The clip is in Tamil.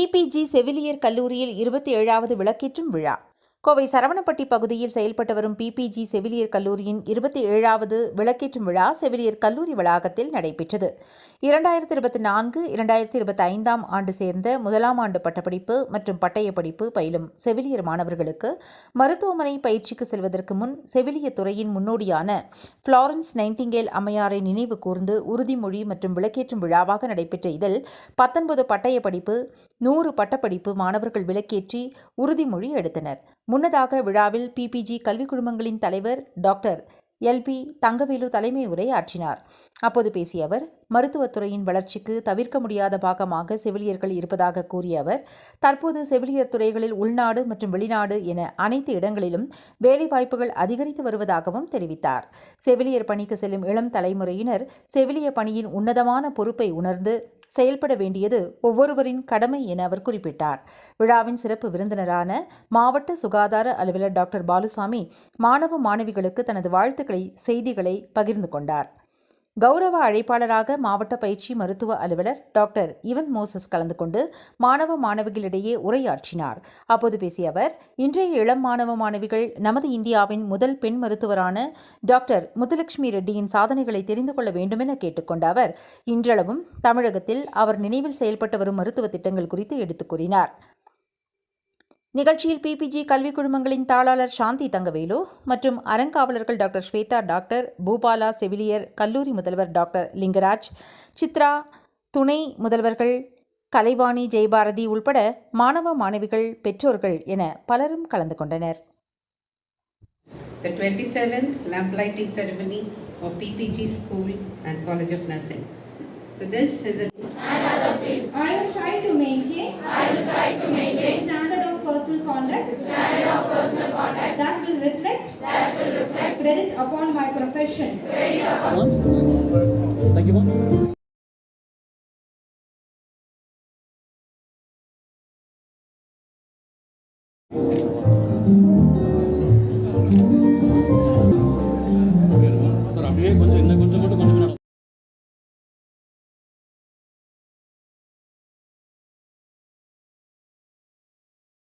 பிபிஜி செவிலியர் கல்லூரியில் இருபத்தி ஏழாவது விளக்கேற்றும் விழா. கோவை சரவணப்பட்டி பகுதியில் செயல்பட்டு வரும் பிபிஜி செவிலியர் கல்லூரியின் இருபத்தி ஏழாவது விளக்கேற்றும் விழா செவிலியர் கல்லூரி வளாகத்தில் நடைபெற்றது. இரண்டாயிரத்தி இருபத்தி நான்கு இரண்டாயிரத்தி இருபத்தி ஐந்தாம் ஆண்டு சேர்ந்த முதலாம் ஆண்டு பட்டப்படிப்பு மற்றும் பட்டய படிப்பு பயிலும் செவிலியர் மாணவர்களுக்கு மருத்துவமனை பயிற்சிக்கு செல்வதற்கு முன் செவிலியர் துறையின் முன்னோடியான ஃப்ளாரன்ஸ் நைன்டிங்கேல் அம்மையாரை நினைவு கூர்ந்து உறுதிமொழி மற்றும் விளக்கேற்றும் விழாவாக நடைபெற்ற இதில் பத்தொன்பது பட்டய படிப்பு நூறு பட்டப்படிப்பு மாணவர்கள் விளக்கேற்றி உறுதிமொழி எடுத்தனர். முன்னதாக விழாவில் பிபிஜி கல்விக் குழுமங்களின் தலைவர் டாக்டர் எல்பி தங்கவேலு தலைமை உரை ஆற்றினார் அப்போது பேசிய அவர் மருத்துவத்துறையின் வளர்ச்சிக்கு தவிர்க்க முடியாத பாகமாக செவிலியர்கள் இருப்பதாக கூறிய அவர் தற்போது செவிலியர் துறைகளில் உள்நாடு மற்றும் வெளிநாடு என அனைத்து இடங்களிலும் வேலைவாய்ப்புகள் அதிகரித்து வருவதாகவும் தெரிவித்தார். செவிலியர் பணிக்கு செல்லும் இளம் தலைமுறையினர் செவிலிய பணியின் உன்னதமான பொறுப்பை உணர்ந்து செயல்பட வேண்டியது ஒவ்வொருவரின் கடமை என அவர் குறிப்பிட்டார். விழாவின் சிறப்பு விருந்தினரான மாவட்ட சுகாதார அலுவலர் டாக்டர் பாலுசாமி மாணவ மாணவிகளுக்கு தனது வாழ்த்துக்களை செய்திகளை பகிர்ந்து கொண்டார். கௌரவ அழைப்பாளராக மாவட்ட பயிற்சி மருத்துவ அலுவலர் டாக்டர் இவன் மோசஸ் கலந்து கொண்டு மாணவ மாணவிகளிடையே உரையாற்றினார். அப்போது பேசிய அவர் இன்றைய இளம் மாணவ மாணவிகள் நமது இந்தியாவின் முதல் பெண் மருத்துவரான டாக்டர் முத்துலட்சுமி ரெட்டியின் சாதனைகளை தெரிந்து கொள்ள வேண்டுமென கேட்டுக்கொண்ட அவர் இன்றளவும் தமிழகத்தில் அவர் நினைவில் செயல்பட்டு வரும் மருத்துவ திட்டங்கள் குறித்து எடுத்துக் கூறினார். நிகழ்ச்சியில் பிபிஜி கல்விக் குழுமங்களின் தாளாளர் சாந்தி தங்கவேலு மற்றும் அறங்காவலர்கள் டாக்டர் ஸ்வேதா டாக்டர் பூபாலா செவிலியர் கல்லூரி முதல்வர் டாக்டர் லிங்கராஜ் சித்ரா துணை முதல்வர்கள் கலைவாணி ஜெயபாரதி உள்பட மாணவ மாணவிகள் பெற்றோர்கள் என பலரும் கலந்து கொண்டனர் the 27th lamp lighting ceremony of PPG School and College of Nursing. So this is a I will try to maintain. I will try to maintain. Standard of personal. That will reflect. That will reflect. Credit upon my profession. Credit upon. Thank you, one.